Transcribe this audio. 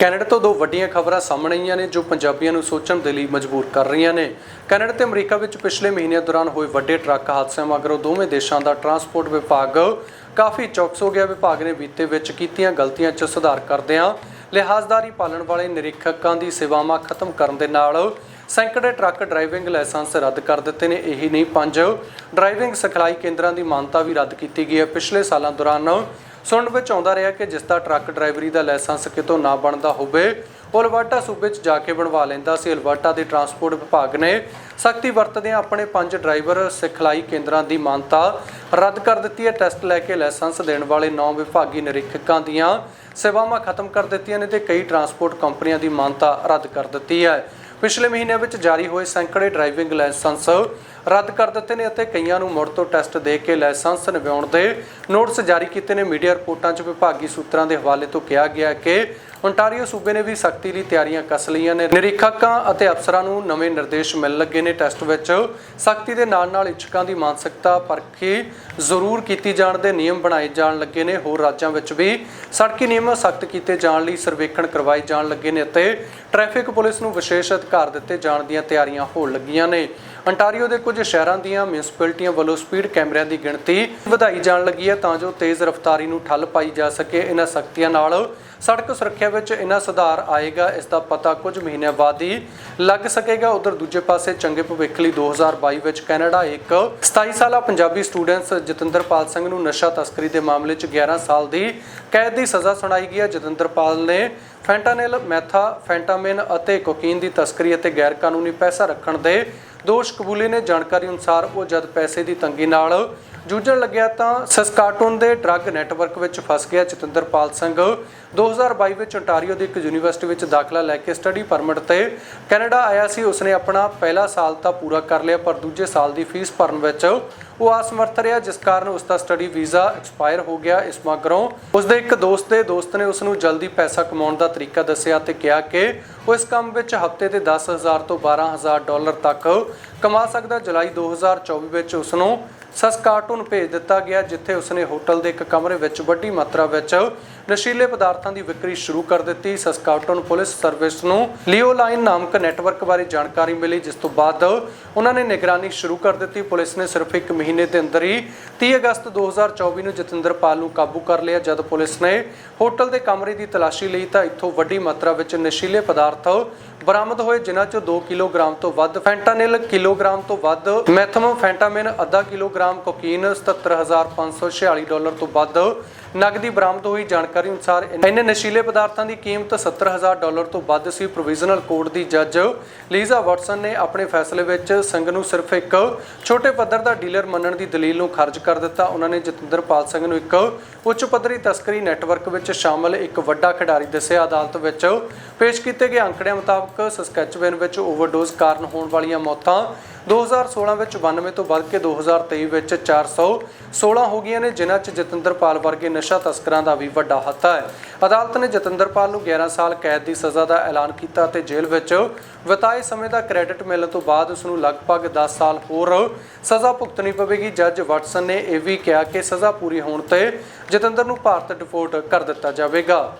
Canada ਤੋਂ ਦੋ ਵੱਡੀਆਂ ਖਬਰਾਂ ਸਾਹਮਣੇ ਆਈਆਂ ਨੇ ਜੋ ਪੰਜਾਬੀਆਂ ਨੂੰ ਸੋਚਣ ਦੇ ਲਈ ਮਜਬੂਰ ਕਰ ਰਹੀਆਂ ਨੇ। ਕੈਨੇਡਾ ਤੇ ਅਮਰੀਕਾ ਵਿੱਚ ਪਿਛਲੇ ਮਹੀਨਿਆਂ ਦੌਰਾਨ ਹੋਏ ਵੱਡੇ ਟਰੱਕ ਹਾਦਸਿਆਂ ਮਗਰੋਂ ਦੋਵੇਂ ਦੇਸ਼ਾਂ ਦਾ ਟਰਾਂਸਪੋਰਟ ਵਿਭਾਗ ਕਾਫੀ ਚੌਕਸ ਹੋ ਗਿਆ। ਵਿਭਾਗ ਨੇ ਬੀਤੇ ਵਿੱਚ ਕੀਤੀਆਂ ਗਲਤੀਆਂ 'ਚ ਸੁਧਾਰ ਕਰਦਿਆਂ ਲਿਹਾਜ਼ਦਾਰੀ ਪਾਲਣ ਵਾਲੇ ਨਿਰੀਖਕਾਂ ਦੀ ਸੇਵਾਵਾਂ ਖਤਮ ਕਰਨ ਦੇ ਨਾਲ ਸੈਂਕੜੇ ਟਰੱਕ ਡਰਾਈਵਿੰਗ ਲਾਇਸੈਂਸ ਰੱਦ ਕਰ ਦਿੱਤੇ ਨੇ। ਇਹੀ ਨਹੀਂ ਪੰਜ, ਡਰਾਈਵਿੰਗ ਸਿਖਲਾਈ ਕੇਂਦਰਾਂ ਦੀ ਮਾਨਤਾ ਵੀ ਰੱਦ ਕੀਤੀ ਗਈ ਹੈ। ਪਿਛਲੇ ਸਾਲਾਂ ਦੌਰਾਨ ਸੁਣਨ ਵਿੱਚ ਆਉਂਦਾ ਰਿਹਾ ਕਿ ਜਿਸ ਦਾ ਟਰੱਕ ਡਰਾਈਵਰੀ ਦਾ ਲਾਇਸੈਂਸ ਕਿਤੋਂ ਨਾ ਬਣਦਾ ਹੋਵੇ, ਉਹ ਅਲਬਰਟਾ ਸੂਬੇ 'ਚ ਜਾ ਕੇ ਬਣਵਾ ਲੈਂਦਾ ਸੀ। ਅਲਬਰਟਾ ਦੇ ਟਰਾਂਸਪੋਰਟ ਵਿਭਾਗ ਨੇ ਸਖਤੀ ਵਰਤਦਿਆਂ ਆਪਣੇ ਪੰਜ ਡਰਾਈਵਰ ਸਿਖਲਾਈ ਕੇਂਦਰਾਂ ਦੀ ਮਾਨਤਾ ਰੱਦ ਕਰ ਦਿੱਤੀ ਹੈ। ਟੈਸਟ ਲੈ ਕੇ ਲਾਇਸੈਂਸ ਦੇਣ ਵਾਲੇ ਨੌ ਵਿਭਾਗੀ ਨਿਰੀਖਕਾਂ ਦੀਆਂ ਸੇਵਾਵਾਂ ਖਤਮ ਕਰ ਦਿੱਤੀਆਂ ਨੇ ਤੇ ਕਈ ਟਰਾਂਸਪੋਰਟ ਕੰਪਨੀਆਂ ਦੀ ਮਾਨਤਾ ਰੱਦ ਕਰ ਦਿੱਤੀ ਹੈ। ਪਿਛਲੇ ਮਹੀਨਿਆਂ ਵਿੱਚ ਜਾਰੀ ਹੋਏ ਸੈਂਕੜੇ ਡਰਾਈਵਿੰਗ ਲਾਇਸੈਂਸ ਰੱਦ ਕਰ ਦਿੱਤੇ ਨੇ ਅਤੇ ਕਈਆਂ ਨੂੰ ਮੁੜ ਤੋਂ ਟੈਸਟ ਦੇ ਕੇ ਲਾਇਸੈਂਸ ਨਵਿਆਉਣ ਦੇ ਨੋਟਿਸ ਜਾਰੀ ਕੀਤੇ ਨੇ। ਮੀਡੀਆ ਰਿਪੋਰਟਾਂ 'ਚ ਵਿਭਾਗੀ ਸੂਤਰਾਂ ਦੇ ਹਵਾਲੇ ਤੋਂ ਕਿਹਾ ਗਿਆ ਕਿ ontario ਸੂਬੇ ਨੇ ਵੀ ਸਖਤੀ ਲਈ ਤਿਆਰੀਆਂ ਕੱਸ ਲਈਆਂ ਨੇ। ਨਿਰੀਖਕਾਂ ਅਤੇ ਅਫਸਰਾਂ ਨੂੰ ਨਵੇਂ ਨਿਰਦੇਸ਼ ਮਿਲਣ ਲੱਗੇ ਨੇ ਟੈਸਟ ਵਿੱਚ। ਸਖਤੀ ਦੇ ਨਾਲ ਨਾਲ ਇੱਛਕਾਂ ਦੀ ਮਾਨਸਿਕਤਾ ਪਰਖੀ ਜ਼ਰੂਰ ਕੀਤੀ ਜਾਣ ਦੇ ਨਿਯਮ ਬਣਾਏ ਜਾਣ ਲੱਗੇ ਨੇ। ਹੋਰ ਰਾਜਾਂ ਵਿੱਚ ਵੀ ਸੜਕੀ ਨਿਯਮ ਸਖਤ ਕੀਤੇ ਜਾਣ ਲਈ ਸਰਵੇਖਣ ਕਰਵਾਏ ਜਾਣ ਲੱਗੇ ਨੇ ਅਤੇ ਟ੍ਰੈਫਿਕ ਪੁਲਿਸ ਨੂੰ ਵਿਸ਼ੇਸ਼ ਅਧਿਕਾਰ ਦਿੱਤੇ ਜਾਣ ਦੀਆਂ ਤਿਆਰੀਆਂ ਹੋਣ ਲੱਗੀਆਂ ਨੇ। ਅੰਟਾਰੀਓ ਦੇ ਕੁਝ ਸ਼ਹਿਰਾਂ ਦੀਆਂ ਮਿਊਨਿਸਪੈਲਿਟੀਆਂ ਵੱਲੋਂ ਸਪੀਡ ਕੈਮਰਿਆਂ ਦੀ ਗਿਣਤੀ ਵਧਾਈ ਜਾਣ ਲੱਗੀ ਹੈ ਤਾਂ ਜੋ ਤੇਜ਼ ਰਫ਼ਤਾਰੀ ਨੂੰ ਠੱਲ ਪਾਈ ਜਾ ਸਕੇ। ਇਹਨਾਂ ਸਖਤੀਆਂ ਨਾਲ ਸੜਕ ਸੁਰੱਖਿਆ ਵਿੱਚ ਇੰਨਾ ਸੁਧਾਰ ਆਏਗਾ, ਇਸ ਦਾ ਪਤਾ ਕੁਝ ਮਹੀਨਿਆਂ ਬਾਅਦ ਹੀ ਲੱਗ ਸਕੇਗਾ। ਉਧਰ ਦੂਜੇ ਪਾਸੇ ਚੰਗੇ ਭਵਿੱਖ ਲਈ 2022 ਵਿੱਚ ਕੈਨੇਡਾ ਇੱਕ 27 ਸਾਲਾ ਪੰਜਾਬੀ ਸਟੂਡੈਂਟਸ ਜਤਿੰਦਰਪਾਲ ਸਿੰਘ ਨੂੰ ਨਸ਼ਾ ਤਸਕਰੀ ਦੇ ਮਾਮਲੇ 'ਚ 11 ਸਾਲ ਦੀ ਕੈਦ ਦੀ ਸਜ਼ਾ ਸੁਣਾਈ ਗਈ ਹੈ। ਜਤਿੰਦਰਪਾਲ ਨੇ ਫੈਂਟਾਨਿਲ, ਮੈਥਾ, ਫੈਂਟਾਮਿਨ ਅਤੇ ਕੋਕੀਨ ਦੀ ਤਸਕਰੀ ਅਤੇ ਗੈਰ ਕਾਨੂੰਨੀ ਪੈਸਾ ਰੱਖਣ ਦੇ ਦੋਸ਼ ਕਬੂਲੇ ਨੇ ਜਾਣਕਾਰੀ ਅਨੁਸਾਰ ਉਹ ਜਦ ਪੈਸੇ ਦੀ ਤੰਗੀ ਨਾਲ ਜੂਝਣ ਲੱਗਿਆ ਤਾਂ ਸਸਕਾਟੂਨ ਦੇ ਡਰੱਗ ਨੈਟਵਰਕ ਵਿੱਚ ਫਸ ਗਿਆ। ਜਤਿੰਦਰਪਾਲ ਸਿੰਘ 2022 ਵਿੱਚ ਓਨਟਾਰੀਓ ਦੀ ਇੱਕ ਯੂਨੀਵਰਸਿਟੀ ਵਿੱਚ ਦਾਖਲਾ ਲੈ ਕੇ ਸਟੱਡੀ ਪਰਮਿਟ ਤੇ ਕੈਨੇਡਾ ਆਇਆ ਸੀ। ਉਸਨੇ ਆਪਣਾ ਪਹਿਲਾ ਸਾਲ ਤਾਂ ਪੂਰਾ ਕਰ ਲਿਆ, ਪਰ ਦੂਜੇ ਸਾਲ ਦੀ ਫੀਸ ਭਰਨ ਵਿੱਚ ਉਹ ਅਸਮਰਥ ਰਿਹਾ, ਜਿਸ ਕਾਰਨ ਉਸ ਦਾ ਸਟੱਡੀ ਵੀਜ਼ਾ ਐਕਸਪਾਇਰ ਹੋ ਗਿਆ। ਇਸ ਮਗਰੋਂ ਉਸ ਦੇ ਇੱਕ ਦੋਸਤ ਦੇ ਦੋਸਤ ਨੇ ਉਸ ਨੂੰ ਜਲਦੀ ਪੈਸਾ ਕਮਾਉਣ ਦਾ ਤਰੀਕਾ ਦੱਸਿਆ ਤੇ ਕਿਹਾ ਕਿ ਉਹ ਇਸ ਕੰਮ ਵਿੱਚ ਹਫ਼ਤੇ ਤੇ 10000 ਤੋਂ 12000 ਡਾਲਰ ਤੱਕ ਕਮਾ ਸਕਦਾ। ਜੁਲਾਈ 2024 ਵਿੱਚ ਉਸ ਨੂੰ ਸਸਕਾਟੂਨ ਭੇਜ ਦਿੱਤਾ ਗਿਆ, ਜਿੱਥੇ ਉਸਨੇ ਹੋਟਲ ਦੇ ਇੱਕ ਕਮਰੇ ਵਿੱਚ ਵੱਡੀ ਮਾਤਰਾ ਵਿੱਚ ਨਸ਼ੀਲੇ ਪਦਾਰਥਾਂ ਦੀ ਵਿਕਰੀ ਸ਼ੁਰੂ ਕਰ ਦਿੱਤੀ। ਸਸਕਾਟੂਨ ਪੁਲਿਸ ਸਰਵਿਸ ਨੂੰ ਲਿਓਲਾਈਨ ਨਾਮਕ ਨੈਟਵਰਕ ਬਾਰੇ ਜਾਣਕਾਰੀ ਮਿਲੀ, ਜਿਸ ਤੋਂ ਬਾਅਦ ਉਹਨਾਂ ਨੇ ਨਿਗਰਾਨੀ ਸ਼ੁਰੂ ਕਰ ਦਿੱਤੀ। ਪੁਲਿਸ ਨੇ ਸਿਰਫ ਇੱਕ ਮਹੀਨੇ ਦੇ ਅੰਦਰ ਹੀ 30 ਅਗਸਤ 2024 ਨੂੰ ਜਤਿੰਦਰ ਪਾਲ ਨੂੰ ਕਾਬੂ ਕਰ ਲਿਆ। ਜਦ ਪੁਲਿਸ ਨੇ ਹੋਟਲ ਦੇ ਕਮਰੇ ਦੀ ਤਲਾਸ਼ੀ ਲਈ ਤਾਂ ਇੱਥੋਂ ਵੱਡੀ ਮਾਤਰਾ ਵਿੱਚ ਨਸ਼ੀਲੇ ਪਦਾਰਥ ਬਰਾਮਦ ਹੋਏ, ਜਿਨ੍ਹਾਂ ਚੋਂ 2 ਕਿਲੋਗ੍ਰਾਮ ਤੋਂ ਵੱਧ ਫੈਂਟਾਨਿਲ, ਕਿਲੋਗ੍ਰਾਮ ਤੋਂ ਵੱਧ ਮੈਥਮਫੈਂਟਾਮਿਨ, ਅੱਧਾ ਕਿਲੋਗ੍ਰਾਮ ਕੋਕੀਨ 77546 ਡਾਲਰ ਤੋਂ ਵੱਧ ਨਗਦੀ ਬਰਾਮਦ ਹੋਈ ਜਾਣਕਾਰੀ ਅਨੁਸਾਰ ਇਹਨੇ ਨਸ਼ੀਲੇ ਪਦਾਰਥਾਂ ਦੀ ਕੀਮਤ 70000 ਡਾਲਰ ਤੋਂ ਵੱਧ ਸੀ। ਪ੍ਰੋਵੀਜ਼ਨਲ ਕੋਰਟ ਦੀ ਜੱਜ ਲੀਜ਼ਾ ਵਾਟਸਨ ਨੇ ਆਪਣੇ ਫੈਸਲੇ ਵਿੱਚ ਸੰਘ ਨੂੰ ਸਿਰਫ ਇੱਕ ਛੋਟੇ ਪੱਧਰ ਦਾ ਡੀਲਰ ਮੰਨਣ ਦੀ ਦਲੀਲ ਨੂੰ ਖਾਰਜ ਕਰ ਦਿੱਤਾ। ਉਹਨਾਂ ਨੇ ਜਤਿੰਦਰਪਾਲ ਸਿੰਘ ਨੂੰ ਇੱਕ ਉੱਚ ਪੱਧਰੀ ਤਸਕਰੀ ਨੈਟਵਰਕ ਵਿੱਚ ਸ਼ਾਮਲ ਇੱਕ ਵੱਡਾ ਖਿਡਾਰੀ ਦੱਸਿਆ ਅਦਾਲਤ ਵਿੱਚ ਪੇਸ਼ ਕੀਤੇ ਗਏ ਅੰਕੜਿਆਂ ਮੁਤਾਬਕ ਸਸਕੈਚਵਨ ਵਿੱਚ ਓਵਰਡੋਜ਼ ਕਾਰਨ ਹੋਣ ਵਾਲੀਆਂ ਮੌਤਾਂ 2016 ਵਿੱਚ 92 ਤੋਂ ਵੱਧ ਕੇ 2023 ਵਿੱਚ 416 ਹੋ ਗਈਆਂ ਨੇ, ਜਿਨ੍ਹਾਂ 'ਚ ਜਤਿੰਦਰਪਾਲ ਵਰਗੇ ਨਸ਼ਾ ਤਸਕਰਾਂ ਦਾ ਵੀ ਵੱਡਾ ਹੱਥ ਹੈ। ਅਦਾਲਤ ਨੇ ਜਤਿੰਦਰਪਾਲ ਨੂੰ 11 ਸਾਲ ਕੈਦ ਦੀ ਸਜ਼ਾ ਦਾ ਐਲਾਨ ਕੀਤਾ ਅਤੇ ਜੇਲ੍ਹ ਵਿੱਚ ਬਿਤਾਏ ਸਮੇਂ ਦਾ ਕ੍ਰੈਡਿਟ ਮਿਲਣ ਤੋਂ ਬਾਅਦ ਉਸ ਨੂੰ ਲਗਭਗ 10 ਸਾਲ ਹੋਰ ਸਜ਼ਾ ਭੁਗਤਣੀ ਪਵੇਗੀ। ਜੱਜ ਵਟਸਨ ਨੇ ਇਹ ਵੀ ਕਿਹਾ ਕਿ ਸਜ਼ਾ ਪੂਰੀ ਹੋਣ ਤੇ ਜਤਿੰਦਰ ਨੂੰ ਭਾਰਤ ਡਿਪੋਰਟ ਕਰ ਦਿੱਤਾ ਜਾਵੇਗਾ।